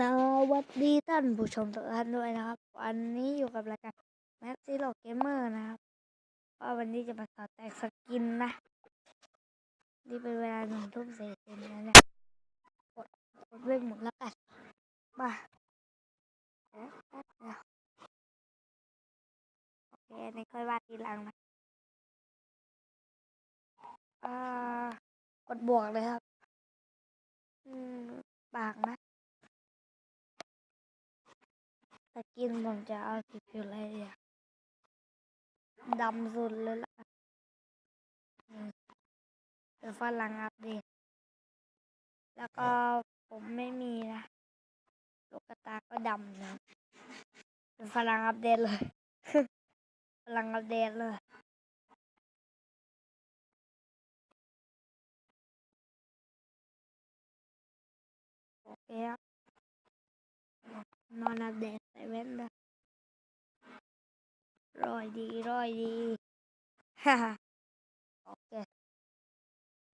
สวัสดีท่านผู้ชมทุกท่านด้วยนะครับ วันนี้อยู่กับรายการ Max Zero Gamer นะครับว่าวันนี้จะมาสอนแต่งสกินนะ นี่เป็นเวลาหนึ่งทุ่มสี่สิบแล้วเนี่ยกดกดเล่นหมดแล้วกันมาเดี๋ยวแปดียวโอเคอันนี้ค่อยว่าดทีหลังนะอ่ากดบวกเลยครับ อืมปากนะ สกินผมจะเอาสีผิวอะไรดีอะดำสุดเลยล่ะเป็นฝรั่งอัปเดตแล้วก็ผมไม่มีนะลูกกระตาก็ดำนะเป็นฝรั่งอัปเดตเลยฝรั่งอัปเดตเลยโอเคนอนอัปเดต แว่นด้วยรอยดีรอยดีฮ่าฮ่าโอเค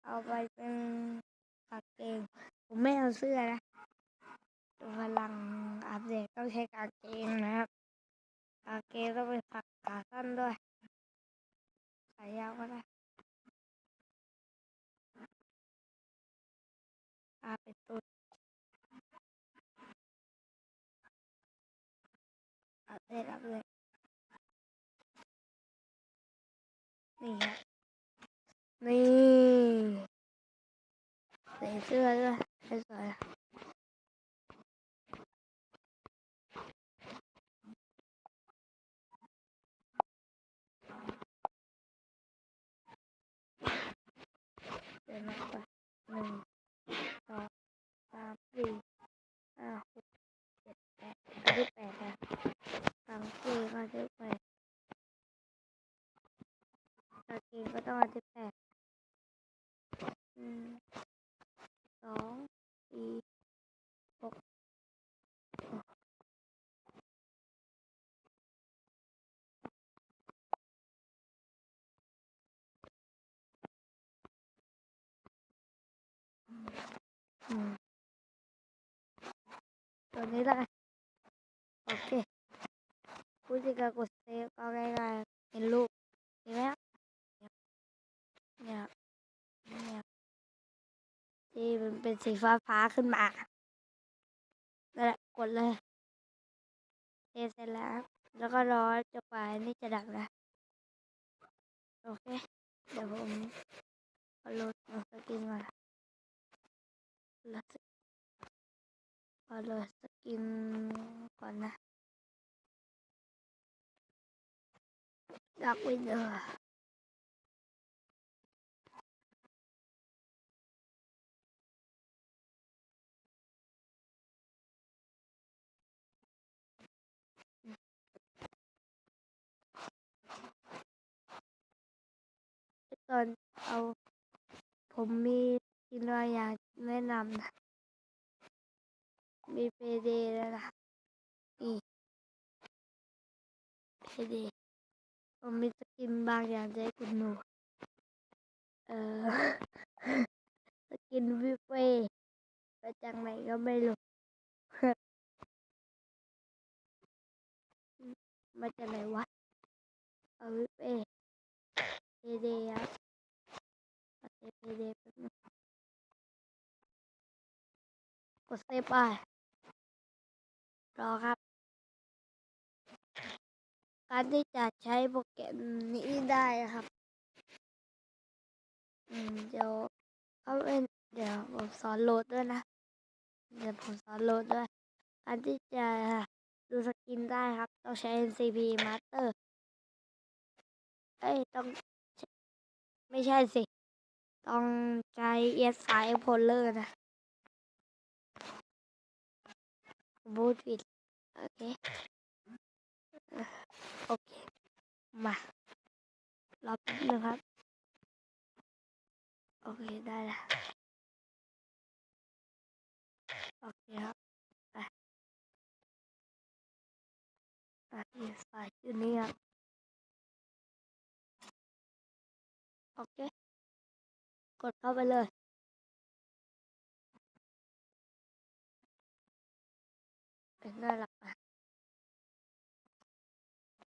เอาไปเป็นกางเกงผมไม่เอาเสื้อนะดูพลังอัปเดตต้องใช้กางเกงนะครับกางเกงต้องเป็นฝักขาสั้นด้วยขายาวก็ได้อาเป็นตุ๊ด อัปเดตอัปเดตนี่ครับนี่ใส่เสื้อด้วยใส่สวยเดี๋ยวนับก่อนหนึ่งสองสามสี่ห้าหกเจ็ดแปดอันที่แปด วนี้ละกันโอเคพูดถึงกากดเซฟก็ง่ายๆเห็นรูปเห็นไหมเนี่ยเนี่ยที่มันเป็นสีฟ้าฟ้าขึ้นมานั่นแหละกดเลยเซฟเสร็จแล้ว แล้วก็รอจนกว่านี่จะดับนะ โอเค เดี๋ยวผมขอโหลดหนังสกินก่อนโหลดสขอโหลดส กินก่อนนะดักวินเดอตอนเอา ผมมีกินอะไรอยากแนะนำนะ มีเพเดแล้วนะนี่เพเดผมมีสกินบางอย่างจะให้คุณดูเออสกินวิเฟมาจากไหนก็ไม่รู้มาจากไหนวะ เอาวิเฟเพเดครับกดเซฟเพเดแป๊บนึงกดเซฟไป รอครับ การที่จะใช้โปรแกรมนี้ได้นะครับเดี๋ยวเขาเป็นเดี๋ยวผมสอนโหลดด้วยนะ เดี๋ยวผมสอนโหลดด้วย การที่จะดูสกินได้ครับ ต้องใช้ NCP Master เอ้ย ต้องไม่ใช่สิ ต้องใช้ ES5 Polar นะ ผมพูดผิดโอเคโอเคมารอแป๊บนึงครับ โอเค ได้แล้วโอเคครับไปไปที่สายอยู่นี่ครับโอเค กดเข้าไปเลย น่ารักอะ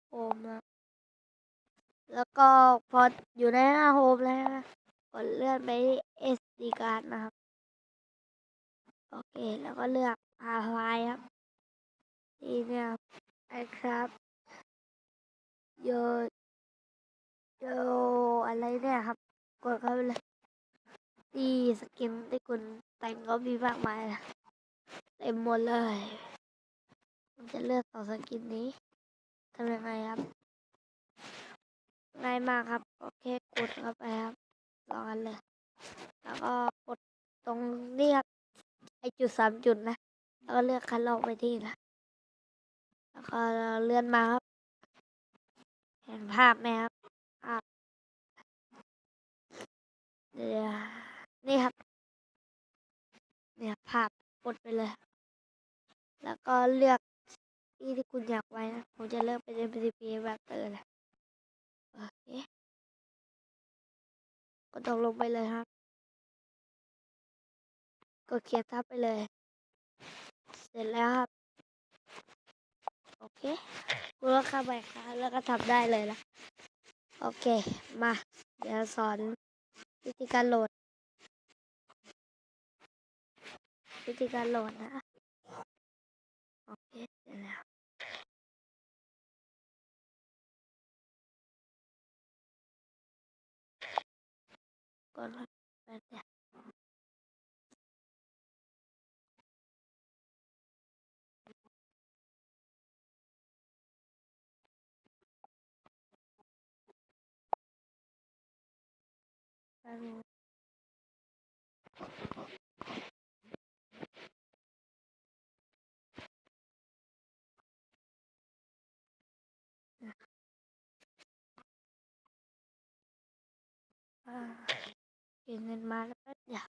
โฮมนะแล้วก็พออยู่ในหน้าโฮมแล้วนะกดเลื่อนไป SD card นะครับ โอเค แล้วก็เลือก Apply ครับนี่เนี่ยครับไอครับโยโยอะไรเนี่ยครับ กดเข้าไปเลยดีสกินที่คุณแต่งก็มีมากมายเต็มหมดเลย ผมจะเลือกสอสกินนี้ทำยังไงครับ ง่ายมากครับ โอเค กดเข้าไปครับลองกันเลย แล้วก็กดตรงนี้ครับไอจุดสามจุดนะ แล้วก็เลือกคันลอกไปที่นะ แล้วก็เลื่อนมาครับ เห็นภาพไหมครับภาพเดี๋ยวนี่ครับ เนี่ยภาพกดไปเลย แล้วก็เลือก ที่ที่คุณอยากไว้นะ ผมจะเลือกเป็น MCP แบบเตอร์นะโอเคกดตกลงไปเลยครับกดเขียนทับไปเลย เสร็จแล้วครับ โอเคคุณก็เข้าไปครับแล้วก็ทำได้เลยนะโอเค มา เดี๋ยวสอนวิธีการโหลด วิธีการโหลดนะ โอเคเสร็จแล้ว กดไป เดี๋ยวแป๊บนึงอ่าเก็บเงินมาแล้วก็เดี๋ยว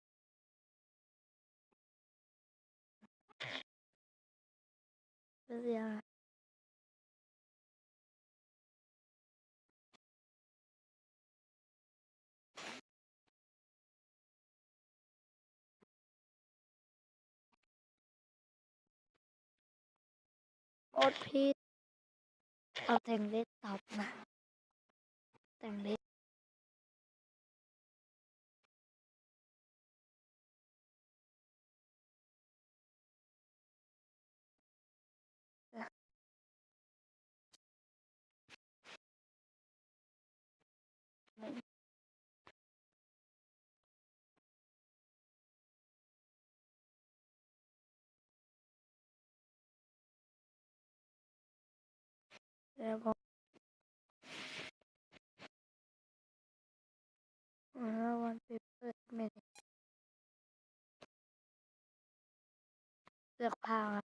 เดี๋ยวโอ๊ตพี่เอาแต่งเล็กตอบนะ แต่งเล็ก เดี๋ยวผมอ่าวันเปเปอร์ไม่ได้เลือกผ้าครับ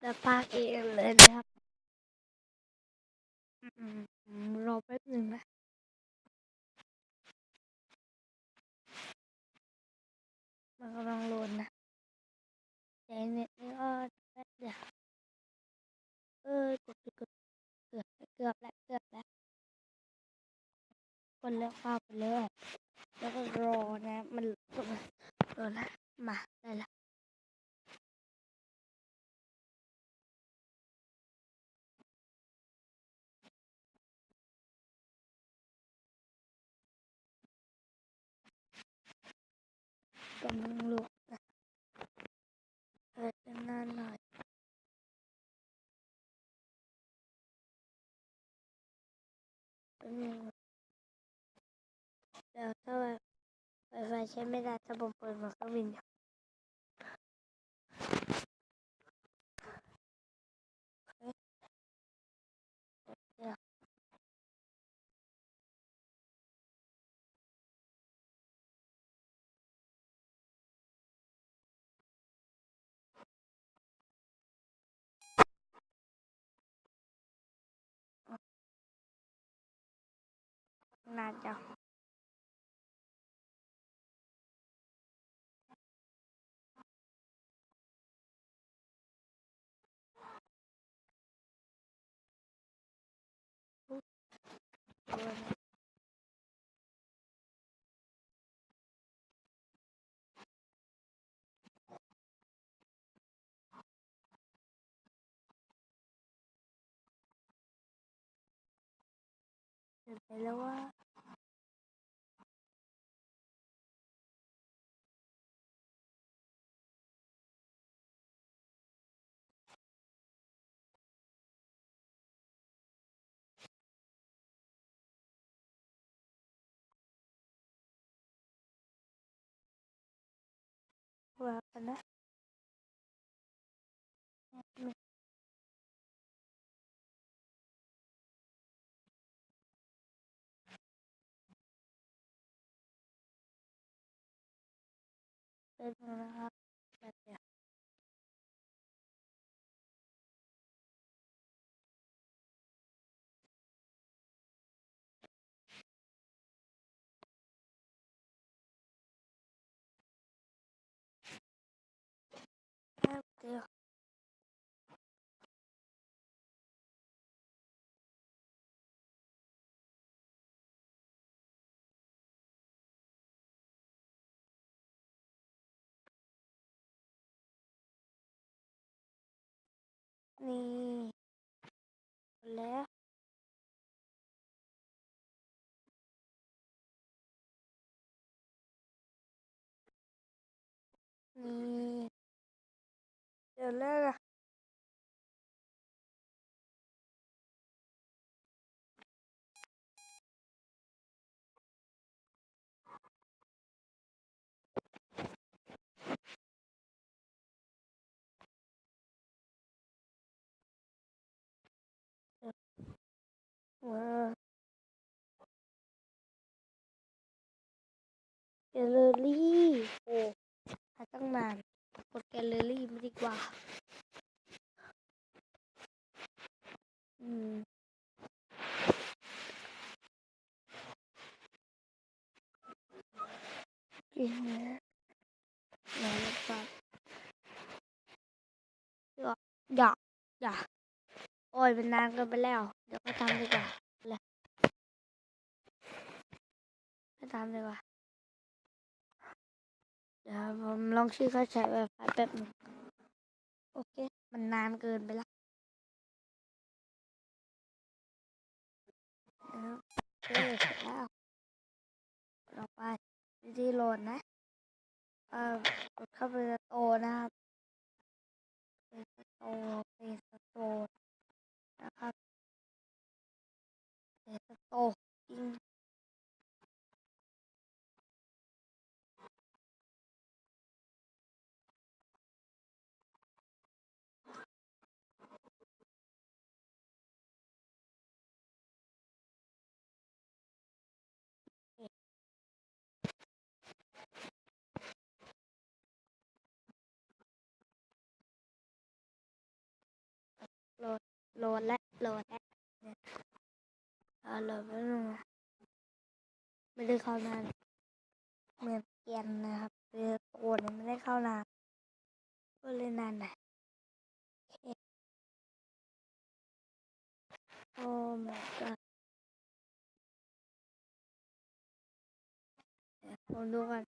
เอกผ้าเองเลยนะครับอืมรอแป๊บหนึ่งนะ กดเลือกภาพไปเลยแล้วก็รอนะ มันโหลดโหลดนะมาได้แล้วกำลังโหลดนะเออจะนานหน่อยแป๊บนึงเดี๋ยวถ้าไวไฟใช้ไม่ได้ถ้าผมเปิดมาเครื่องบินน่าจัง el agua. เป็น นี่หมดแล้ แกลเลอรี่โอ้หาตั้งนานกดแกลเลอรี่ไม่ดีกว่า อืมจริงนะหนลองฟังอย่าอย่าอย่า โอ้ยเป็นนานเกินไปแล้ว เดี๋ยวก็ทำดีกว่าเลยไม่ทำดีกว่า เดี๋ยวผมลองชื่อเขาใช้แบบแป๊บนึงโอเค มันนานเกินไปละแล้วโอเคเสร็จแล้วต่อไปวิธีโหลดนะ เอ่อกดเข้าไปสโตนะครับไปสโตร์ไปสโตร์นสโต ร์จริงโโหลดและโหลดและเอาโหลดไปหนึ่งนะไม่ได้เข้านานเหมือนเกียนนะครับเรือโอนยไม่ได้เข้านานก็เลยนานหน่อยโอ้ my god ผมดูกัน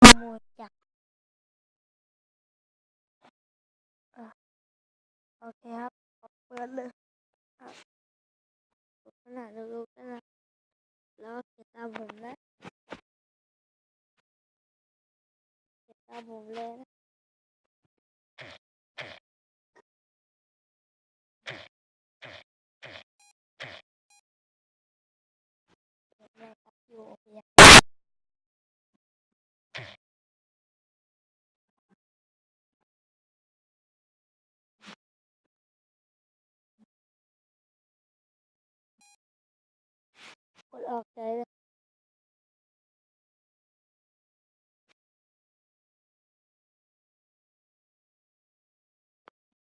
ขโมยจาก โอเคครับเปิดเลยครับขนาดดูๆกันนะแล้วก็เขียนตามผมนะเขียนตามผมเลยนะ ออกใจเลย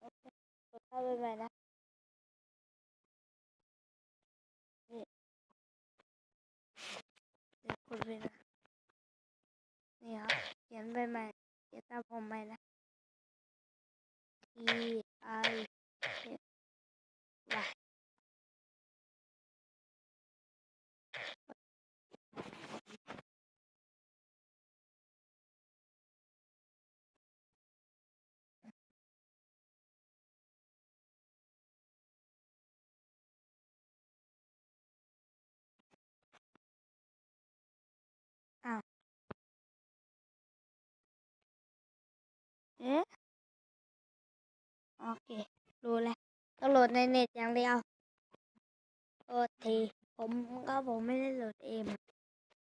โอเคกดเข้าไปใหม่นะนี่เดี๋ยวกดไปนะ นี่ครับเขียนไปใหม่เขียนตามผมใหม่นะ T I เอ๊ะโอเค รู้แล้วต้องโหลดในเน็ตอย่างเดียวโอทีผมก็ผมไม่ได้โหลดเอง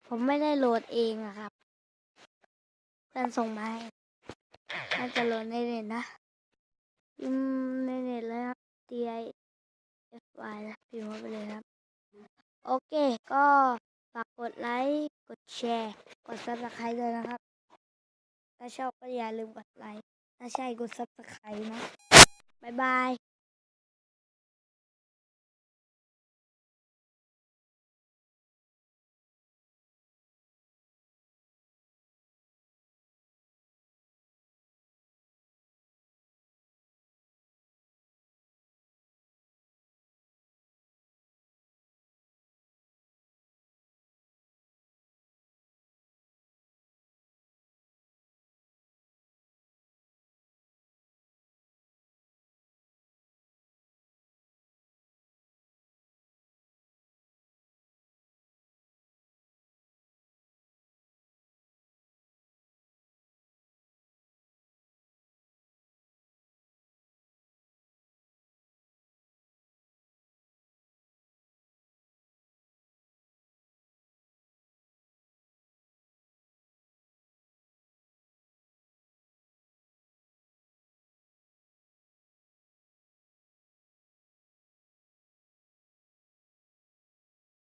ผมไม่ได้โหลดเองอะครับ เพื่อนส่งมาให้น่าจะโหลดในเน็ตนะพิมในเน็ตเลยครับ T I F Y นะพิมพ์เข้าไปเลยครับ โอเค ก็ฝากกดไลค์ กดแชร์ กด subscribe ด้วยนะครับ ถ้าชอบก็อย่าลืมกดไลค์ ถ้าใช่กด subscribe นะ บ๊ายบาย